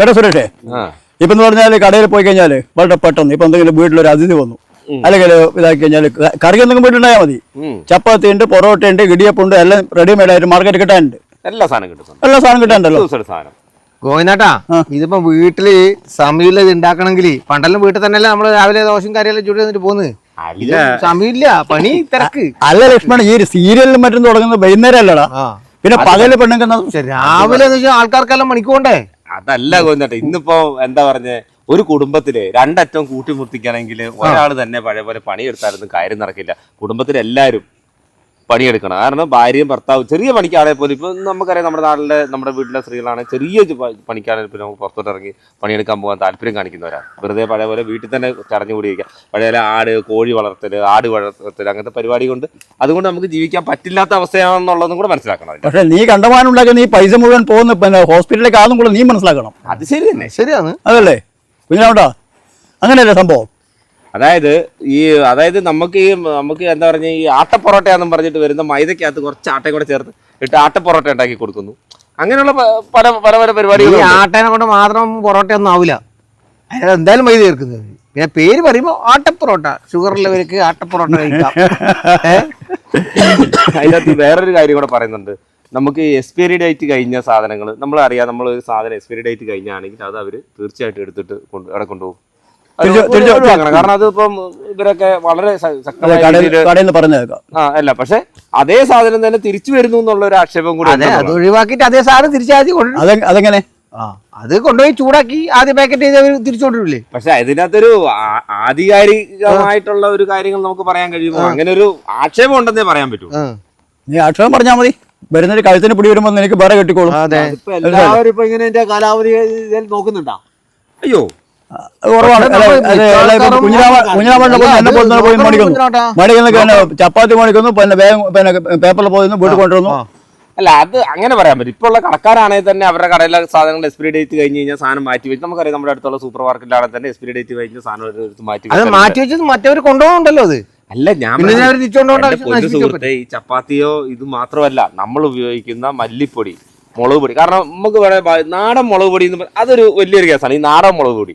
കേട്ടോ സുരേഷേ? ഇപ്പൊ എന്ന് പറഞ്ഞാൽ കടയിൽ പോയി കഴിഞ്ഞാൽ വളരെ പെട്ടെന്ന് ഇപ്പൊ എന്തെങ്കിലും വീട്ടിലൊരു അതിഥി വന്നു. അല്ലെങ്കിൽ ഇതാക്കി കഴിഞ്ഞാൽ കറി എന്തെങ്കിലും വീട്ടിലുണ്ടായാൽ മതി. ചപ്പാത്തി ഉണ്ട് പൊറോട്ട ഉണ്ട് ഇടിയപ്പുണ്ട് എല്ലാം റെഡിമെയ്ഡ് ആയിട്ട് മാർക്കറ്റ് കിട്ടാനുണ്ട്. എല്ലാ സാധനം കിട്ടും എല്ലാ സാധനം. കിട്ടാനുണ്ടല്ലോ ഗോവിനാട്ടാ. ഇതിപ്പോ വീട്ടിൽ സമയമില്ല ഇത് ഉണ്ടാക്കണമെങ്കിൽ പണ്ടെല്ലാം വീട്ടിൽ തന്നെയല്ലേ നമ്മൾ രാവിലെ ദോശയും കറിയെല്ലാം ചൂട് തന്നിട്ട് പോകുന്നത് അല്ല. സമയമില്ല പണി തിരക്ക്. അല്ല ലക്ഷ്മണ ഈ സീരിയലിലും മറ്റും തുടങ്ങുന്നത് വൈകുന്നേരം അല്ലടാ. പിന്നെ പകൽ പെണ്ണുങ്ങൾ രാവിലെ ആൾക്കാർക്കെല്ലാം മണിക്കോണ്ടേ അതല്ല കൊന്നിട്ട് ഇന്നിപ്പോ എന്താ പറഞ്ഞ ഒരു കുടുംബത്തിൽ രണ്ടറ്റം കൂട്ടിമുട്ടിക്കണമെങ്കിൽ ഒരാൾ തന്നെ പഴയ പോലെ പണിയെടുത്താലൊന്നും കാര്യം നടക്കില്ല. കുടുംബത്തിൽ എല്ലാവരും പണിയെടുക്കണം. കാരണം ഭാര്യയും ഭർത്താവും ചെറിയ പണിക്കാണെങ്കിൽ പോലും ഇപ്പൊ നമുക്കറിയാം നമ്മുടെ നാട്ടിലെ നമ്മുടെ വീട്ടിലെ സ്ത്രീകളാണ് ചെറിയ പണിക്കാണെ പണിക്കാണെങ്കിൽ പിന്നെ നമുക്ക് പുറത്തോട്ട് ഇറങ്ങി പണിയെടുക്കാൻ പോകാൻ താല്പര്യം കാണിക്കുന്നവരാണ്. വെറുതെ പഴയ പോലെ വീട്ടിൽ തന്നെ ചടഞ്ഞു കൂടിയിരിക്കുക. പഴയ ആട് കോഴി വളർത്തൽ ആട് വളർത്തൽ അങ്ങനത്തെ പരിപാടി കൊണ്ട് അതുകൊണ്ട് നമുക്ക് ജീവിക്കാൻ പറ്റില്ലാത്ത അവസ്ഥയാണെന്നുള്ളതും കൂടെ മനസ്സിലാക്കണം പക്ഷേ നീ കണ്ടമാനം ഉണ്ടാക്കി നീ പൈസ മുഴുവൻ പോകുന്ന പിന്നെ ഹോസ്പിറ്റലിലേക്ക് ആകും കൂടെ നീ മനസ്സിലാക്കണം. അത് ശരി തന്നെ. ശരിയാണ്. അതല്ലേ? പിന്നെ അങ്ങനെയല്ലേ സംഭവം? അതായത് ഈ അതായത് നമുക്ക് ഈ നമുക്ക് എന്താ പറഞ്ഞ ഈ ആട്ടപ്പൊറോട്ടയാന്നും പറഞ്ഞിട്ട് വരുന്ന മൈദക്കകത്ത് കുറച്ച് ആട്ടയും കൂടെ ചേർത്ത് ഇട്ട് ആട്ടപ്പൊറോട്ട ഉണ്ടാക്കി കൊടുക്കുന്നു. അങ്ങനെയുള്ള പല പല പല ഈ ആട്ടേനെ കൊണ്ട് മാത്രം പൊറോട്ട ഒന്നും ആവില്ല. അതിനകത്ത് എന്തായാലും മൈദ ചേർക്കുന്നത്. പിന്നെ പേര് പറയുമ്പോ ആട്ടപ്പൊറോട്ട. ഷുഗർ ഉള്ളവർക്ക് ആട്ടപ്പൊറോട്ട കഴിക്കാം? അതിനകത്ത് വേറൊരു കാര്യം കൂടെ പറയുന്നുണ്ട്. നമുക്ക് എക്സ്പയറി ഡേറ്റ് കഴിഞ്ഞ സാധനങ്ങൾ നമ്മളറിയാം നമ്മൾ ഒരു സാധനം എക്സ്പയറി ഡേറ്റ് കഴിഞ്ഞാണെങ്കിൽ അത് അവർ തീർച്ചയായിട്ടും എടുത്തിട്ട് കൊണ്ട് അവിടെ കൊണ്ടുപോകും. ഒഴിവാക്കണം. കാരണം അത് ഇപ്പം ഇവരൊക്കെ വളരെ ശക്തമായ പറഞ്ഞേക്കാം. ആ അല്ല പക്ഷെ അതേ സാധനം തന്നെ തിരിച്ചു വരുന്നു എന്നുള്ള ഒരു ആക്ഷേപം കൂടി അതെ. ഒഴിവാക്കിയിട്ട് അതേ സാധനം തിരിച്ചാദ്യം കൊണ്ടുവരും അതെ അതെങ്ങനെ? ആ അത് കൊണ്ടുപോയി ചൂടാക്കി ആദ്യം പാക്കറ്റ് ചെയ്ത് അവർ തിരിച്ചോണ്ടിരില്ലേ പക്ഷെ അതിനകത്തൊരു ആധികാരികമായിട്ടുള്ള ഒരു കാര്യങ്ങൾ നമുക്ക് പറയാൻ കഴിയുമോ? അങ്ങനെ ഒരു ആക്ഷേപം ഉണ്ടെന്നേ പറയാൻ പറ്റൂ. നീ ആക്ഷേപം പറഞ്ഞാൽ മതി. വരുന്നൊരു കഴുത്തിന് പിടി വരുമ്പോ നിനക്ക് വേറെ കെട്ടിക്കോളും. അതെ. എല്ലാവരും ഇപ്പൊ ഇങ്ങനെ കാലാവധി നോക്കുന്നുണ്ടാ? അയ്യോ ഇപ്പൊ ചപ്പാത്തി മേടിക്കുന്നു പിന്നെ വേഗം പിന്നെ പേപ്പറിൽ പോയിരുന്നു വീട്ടിൽ കൊണ്ടുവന്നു അല്ല അത് അങ്ങനെ പറയാൻ പറ്റും. ഇപ്പോൾ ഉള്ള കടക്കാരാണെങ്കിൽ തന്നെ അവരുടെ കടയിലെ സാധനങ്ങൾ എക്സ്പയറി ഡേറ്റ് കഴിഞ്ഞ് കഴിഞ്ഞാൽ സാധനം മാറ്റി വെച്ച് നമുക്കറിയാം നമ്മുടെ അടുത്തുള്ള സൂപ്പർ മാർക്കറ്റിലാണെങ്കിൽ തന്നെ എക്സ്പയറി ഡേറ്റ് കഴിഞ്ഞ സാധനം ഒരു മാറ്റി അത്. മാറ്റി വെച്ചത് മറ്റവർ കൊണ്ടുപോകണ്ടല്ലോ അത്. അല്ല ഞാൻ സുഹൃത്തെ ഈ ചപ്പാത്തിയോ ഇത് മാത്രമല്ല നമ്മൾ ഉപയോഗിക്കുന്ന മല്ലിപ്പൊടി മുളക് പൊടി. കാരണം നമുക്ക് വേണേ നാടൻ മുളക് പൊടി എന്ന് പറയുന്നത് അതൊരു വലിയൊരു കേസാണ് ഈ നാടൻ മുളക് പൊടി.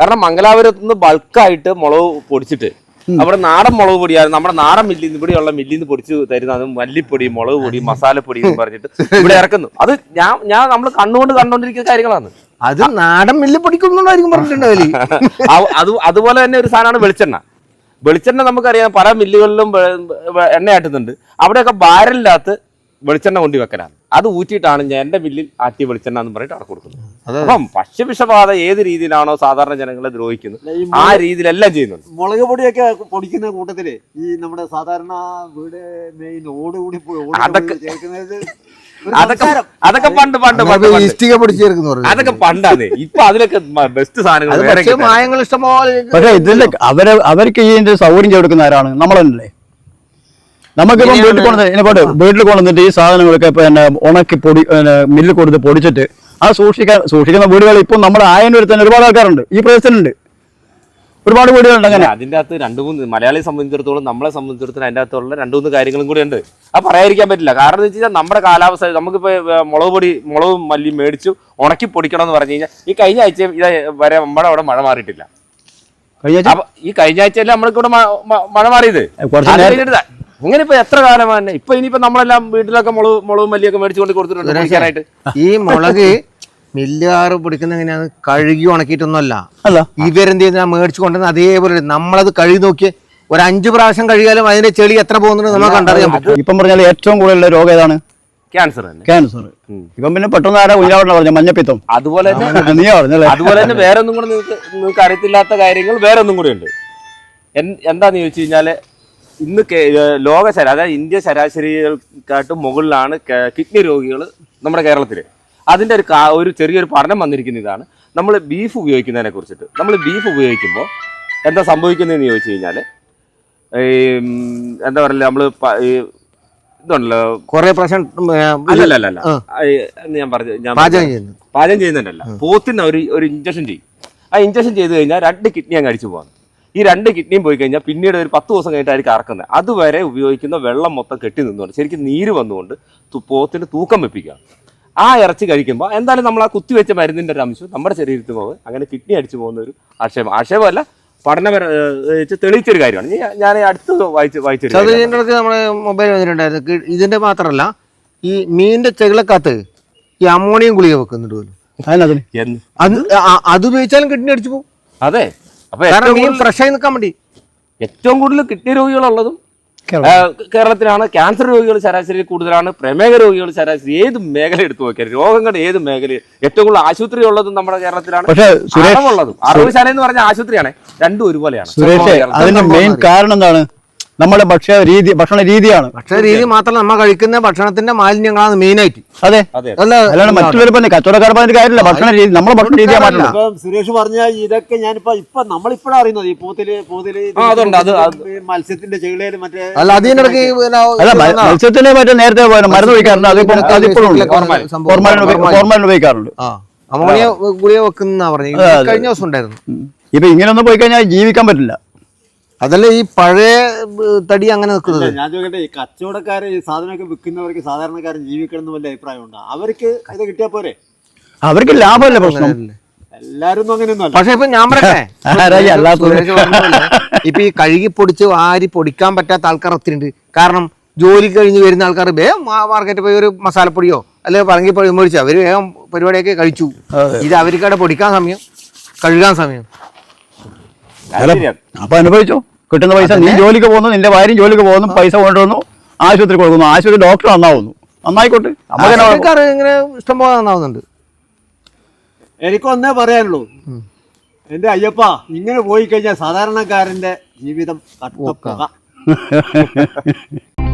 കാരണം മംഗലാപുരത്ത് നിന്ന് ബൾക്കായിട്ട് മുളക് പൊടിച്ചിട്ട്. നമ്മുടെ നാടൻ മുളക് പൊടിയാണ് നമ്മുടെ നാടൻ മില്ലിൽ നിന്ന് ഇവിടെയുള്ള മില്ലിൽ നിന്ന് പൊടിച്ച് തരുന്നത് മല്ലിപ്പൊടി മുളക് പൊടി മസാലപ്പൊടി എന്ന് പറഞ്ഞിട്ട് ഇവിടെ ഇറക്കുന്നു. അത് ഞാൻ ഞാൻ നമ്മൾ കണ്ണുകൊണ്ട് കണ്ടുകൊണ്ടിരിക്കുന്ന കാര്യങ്ങളാണ്. അത് നാടൻ മില്ലിൽ പൊടിക്കുന്നുണ്ടായിരിക്കും പറഞ്ഞിട്ടുണ്ടാവില്ലേ അത് അതുപോലെ തന്നെ ഒരു സാധനമാണ് വെളിച്ചെണ്ണ. വെളിച്ചെണ്ണ നമുക്കറിയാം പല മില്ലുകളിലും വെ- വെ- എണ്ണ ആട്ടുന്നുണ്ട് അവിടെയൊക്കെ ബാരലിനകത്ത് വെളിച്ചെണ്ണ കൊണ്ടു വെക്കലാണ് അത് ഊറ്റിയിട്ടാണ് ഞാൻ എന്റെ ബില്ലിൽ ആറ്റി വെളിച്ചെണ്ണ എന്ന് പറഞ്ഞിട്ട് അവിടെ കൊടുക്കുന്നത്. അപ്പം ഭക്ഷ്യവിഷബാധ ഏത് രീതിയിലാണോ സാധാരണ ജനങ്ങളെ ദ്രോഹിക്കുന്നത്? ആ രീതിയിലെല്ലാം ചെയ്യുന്നുണ്ട്. മുളക് പൊടിയൊക്കെ പൊടിക്കുന്ന കൂട്ടത്തിൽ ഈ നമ്മുടെ സാധാരണ വീട് മെയിൻ ഓടുകൂടി പോയി ഓട് അതൊക്കെ- പണ്ട് പണ്ട് ഇഷ്ടിക അതൊക്കെ പണ്ടാണ്. ഇപ്പൊ അതിലൊക്കെ ബെസ്റ്റ് സാധനങ്ങൾ പക്ഷേ ഇതിന്റെ അവർ അവർക്ക് ഈ ഇതിന്റെ സൗകര്യം ചെയ്തെടുക്കുന്ന ആരാണ്? നമ്മളല്ലേ. നമുക്കിപ്പം വീട്ടിൽ കൊണ്ടു ഇനി പോട്ടെ വീട്ടിൽ കൊണ്ടുവന്നിട്ട് ഈ സാധനങ്ങളൊക്കെ പിന്നെ ഉണക്കി പൊടി മില്ലിൽ കൊടുത്ത് പൊടിച്ചിട്ട് ആ സൂക്ഷിക്കാൻ സൂക്ഷിക്കുന്ന വീടുകൾ ഇപ്പം നമ്മുടെ ആയനൂരിൽ തന്നെ ഒരുപാട് ആൾക്കാരുണ്ട്. ഈ പ്രദേശത്തിനുണ്ട് ഒരുപാട് വീടുകളുണ്ട് അങ്ങനെ. അതിന്റെ അകത്ത് രണ്ട് മൂന്ന് മലയാളിയെ സംബന്ധിച്ചിടത്തോളം നമ്മളെ സംബന്ധിച്ചിടത്തോളം അതിന്റെ അകത്തുള്ള രണ്ട് മൂന്ന് കാര്യങ്ങളും കൂടി ഉണ്ട്. അത് പറയാതിരിക്കാൻ പറ്റില്ല. കാരണം എന്ന് വെച്ച് കഴിഞ്ഞാൽ നമ്മുടെ കാലാവസ്ഥ നമുക്കിപ്പോ ഏ, മുളക് പൊടി മുളകും മല്ലിയും മേടിച്ചു ഉണക്കി പൊടിക്കണം എന്ന് പറഞ്ഞു കഴിഞ്ഞാൽ ഈ കഴിഞ്ഞ ആഴ്ച ഇത് വരെ നമ്മുടെ അവിടെ മഴ മാറിയിട്ടില്ല. ഈ കഴിഞ്ഞ ആഴ്ചയല്ലേ നമ്മൾക്ക് ഇവിടെ മ- മ- മഴ മാറിയത്? ഇങ്ങനെ ഇപ്പൊ എത്ര കാലമാണ് തന്നെ ഇപ്പൊ ഇനിയിപ്പോ നമ്മളെല്ലാം വീട്ടിലൊക്കെ മുളക് മുളകും മല്ലിയൊക്കെ മേടിച്ചുകൊണ്ട് കൊടുത്തിട്ടുണ്ട് ഈ മുളക് മില്ലുകാറ് പിടിക്കുന്ന എങ്ങനെയാണ് കഴുകി ഉണക്കിയിട്ടൊന്നുമല്ല. അല്ല. ഇവരെന്ത് ചെയ്യുന്ന മേടിച്ചു കൊണ്ടുവന്ന അതേപോലെ നമ്മളത് കഴുകി നോക്കി ഒരു അഞ്ചു പ്രാവശ്യം കഴുകിയാലും അതിന്റെ ചെളി എത്ര പോകുന്നുണ്ട് നമുക്ക് കണ്ടറിയാൻ പറ്റും. ഇപ്പം പറഞ്ഞാൽ ഏറ്റവും കൂടുതലുള്ള രോഗം ഏതാണ്? ക്യാൻസർ തന്നെ. ക്യാൻസർ. ഇപ്പം പിന്നെ പെട്ടെന്ന് ആരാ ഉയരാവട്ടെ പറഞ്ഞ? മഞ്ഞപ്പിത്തം. അതുപോലെ തന്നെ നീ പറഞ്ഞല്ലേ? അതുപോലെ തന്നെ വേറെ ഒന്നും കൂടെ നിങ്ങൾക്ക് നിങ്ങൾക്ക് അറിയത്തില്ലാത്ത കാര്യങ്ങൾ വേറെ ഒന്നും കൂടെ ഉണ്ട്. എന്താന്ന് ചോദിച്ചു കഴിഞ്ഞാൽ ഇന്ന് ലോക ശരാ അതായത് ഇന്ത്യ ശരാശരികൾക്കാട്ടും മുകളിലാണ് കിഡ്നി രോഗികൾ നമ്മുടെ കേരളത്തിൽ അതിന്റെ ഒരു ഒരു ചെറിയൊരു പഠനം വന്നിരിക്കുന്ന ഇതാണ്. നമ്മൾ ബീഫ് ഉപയോഗിക്കുന്നതിനെ കുറിച്ചിട്ട്. നമ്മൾ ബീഫ് ഉപയോഗിക്കുമ്പോൾ എന്താ സംഭവിക്കുന്നതെന്ന് ചോദിച്ചു കഴിഞ്ഞാൽ ഈ എന്താ പറയുക നമ്മൾ ഇതുണ്ടല്ലോ കുറെ പ്രശ്നം അല്ലല്ലല്ല അല്ലല്ല ഞാൻ പറഞ്ഞു ഞാൻ പാചകം ചെയ്യുന്നുണ്ടല്ല പോത്തിന് ഒരു ഒരു ഇഞ്ചക്ഷൻ ചെയ്യും. ആ ഇഞ്ചക്ഷൻ ചെയ്ത് കഴിഞ്ഞാൽ രണ്ട് കിഡ്നി അങ്ങ് അടിച്ചു പോകാം ഈ രണ്ട് കിഡ്നിയും പോയി കഴിഞ്ഞാൽ പിന്നീട് ഒരു പത്ത് ദിവസം കഴിഞ്ഞിട്ടായിരിക്കും അറക്കുന്നത്. അതുവരെ ഉപയോഗിക്കുന്ന വെള്ളം മൊത്തം കെട്ടി നിന്നുകൊണ്ട് ശരിക്കും നീര് വന്നുകൊണ്ട് പോത്തിന്റെ പോത്തിന് തൂക്കം വെപ്പിക്കുക. ആ ഇറച്ചി കഴിക്കുമ്പോൾ എന്തായാലും നമ്മൾ ആ കുത്തിവെച്ച മരുന്നിന്റെ ഒരു അംശം നമ്മുടെ ശരീരത്തിൽ പോകും അങ്ങനെ കിഡ്നി അടിച്ചു പോകുന്ന ഒരു ആക്ഷേപം. ആക്ഷേപമല്ല പഠനപര തെളിയിച്ചൊരു കാര്യമാണ്. ഞാൻ- അടുത്ത് വായിച്ച്. നമ്മുടെ മൊബൈൽ വന്നിട്ടുണ്ടായിരുന്നു. മാത്രമല്ല ഈ മീനിന്റെ ചെകിളക്കകത്ത് ഈ അമോണിയം ഗുളിക വെക്കുന്നുണ്ട് അതിനതിന് അത് ഉപയോഗിച്ചാലും കിഡ്നി അടിച്ചു പോകും. അതെ. കാരണം മീൻ നിൽക്കാൻ വേണ്ടി. ഏറ്റവും കൂടുതൽ കിഡ്നി രോഗികളുള്ളതും കേരളം. കേരളത്തിലാണ്. ക്യാൻസർ രോഗികൾ ശരാശരി കൂടുതലാണ്. പ്രമേഹ രോഗികൾ ശരാശരി ഏത് മേഖല എടുത്തു നോക്കിയാൽ രോഗങ്ങളുടെ ഏത് മേഖല ഏറ്റവും കൂടുതൽ ആശുപത്രി ഉള്ളതും നമ്മുടെ കേരളത്തിലാണ്. പക്ഷേ സുരേഷ് ശാല അറവുശാല എന്ന് പറഞ്ഞ ആശുപത്രിയാണ്. രണ്ടും ഒരുപോലെയാണ്. അതിന്റെ മെയിൻ കാരണം എന്താണ്? നമ്മുടെ ഭക്ഷ്യ രീതി ഭക്ഷണ രീതിയാണ്. ഭക്ഷണ രീതി മാത്രമല്ല നമ്മൾ കഴിക്കുന്ന ഭക്ഷണത്തിന്റെ മാലിന്യങ്ങളാണ് മെയിനായിട്ട്. അതെ. അതെ. അല്ല അല്ലാണ്ട് മറ്റുള്ളവർ പറഞ്ഞ കച്ചവടക്കാർ പറഞ്ഞ കാര്യമില്ല. ഭക്ഷണ രീതി നമ്മുടെ ഭക്ഷണ രീതി മാറ്റുന്നത് സുരേഷ് പറഞ്ഞ ഇതൊക്കെ ഞാനിപ്പോ ഇപ്പൊ നമ്മളിപ്പോഴാണ് അറിയുന്നത്. ഈ പോത്തിൽ അത് മത്സ്യത്തിന്റെ ചെകിളയിൽ മറ്റേ അല്ല അതിനിടയ്ക്ക് മത്സ്യത്തിന് മറ്റേ നേരത്തെ പോയ മരുന്ന് ഉപയോഗിക്കാറുണ്ട്. അതിപ്പോ അതിപ്പോഴും ഉണ്ട്. ഫോർമാലിൻ. ഫോർമാലിൻ ഉപയോഗി- ഉപയോഗിക്കാറുണ്ട്. അമോണിയ ഗുളിക വെക്കുന്ന പറഞ്ഞു. കഴിഞ്ഞ ദിവസം ഉണ്ടായിരുന്നു. ഇപ്പൊ ഇപ്പൊ ഇങ്ങനെയൊന്നും പോയി കഴിഞ്ഞാൽ ജീവിക്കാൻ പറ്റില്ല. അതല്ല ഈ പഴയ തടി അങ്ങനെ നിൽക്കുന്നത്? ഞാൻ ചോദിക്കട്ടെ ഈ കച്ചവടക്കാര് ഈ സാധനമൊക്കെ വിൽക്കുന്നവർക്ക് സാധാരണക്കാരൻ ജീവിക്കണം എന്ന് വല്ല അഭിപ്രായം ഉണ്ടോ അവർക്ക് ഇത് കിട്ടിയാ പോരെ? അവർക്ക് ലാഭമല്ല പ്രശ്നം? എല്ലാരും അങ്ങനെയൊന്നും പക്ഷെ ഇപ്പൊ ഞാൻ പറയട്ടെ? ആരാ ഇപ്പൊ ഈ കഴുകി പൊടിച്ച് വാരി പൊടിക്കാൻ പറ്റാത്ത ആൾക്കാർ ഒത്തിരി ഉണ്ട് കാരണം ജോലി കഴിഞ്ഞ് വരുന്ന ആൾക്കാർ വേഗം മാർക്കറ്റിൽ പോയി ഒരു മസാലപ്പൊടിയോ അല്ലെങ്കിൽ പറങ്കി പൊടി മേടിച്ചു അവർ വേഗം പരിപാടിയൊക്കെ കഴിച്ചു. ഇത് അവർക്കവിടെ പൊടിക്കാൻ സമയം കഴുകാൻ സമയം. അപ്പൊ അനുഭവിച്ചു? കിട്ടുന്ന പൈസ നീ ജോലിക്ക് പോകുന്നു നിന്റെ ഭാര്യയും ജോലിക്ക് പോകുന്നു പൈസ കൊണ്ടുവന്നു ആശുപത്രി കൊടുക്കുന്നു ആശുപത്രി ഡോക്ടർ നന്നാവുന്നു. നന്നായിക്കോട്ടെ. നമുക്ക് ആൾക്കാർ ഇങ്ങനെ ഇഷ്ടംപോലെ നന്നാവുന്നുണ്ട്. എനിക്കൊന്നേ പറയാനുള്ളൂ. എന്റെ അയ്യപ്പ ഇങ്ങനെ പോയി കഴിഞ്ഞാൽ സാധാരണക്കാരന്റെ ജീവിതം കട്ടപ്പുക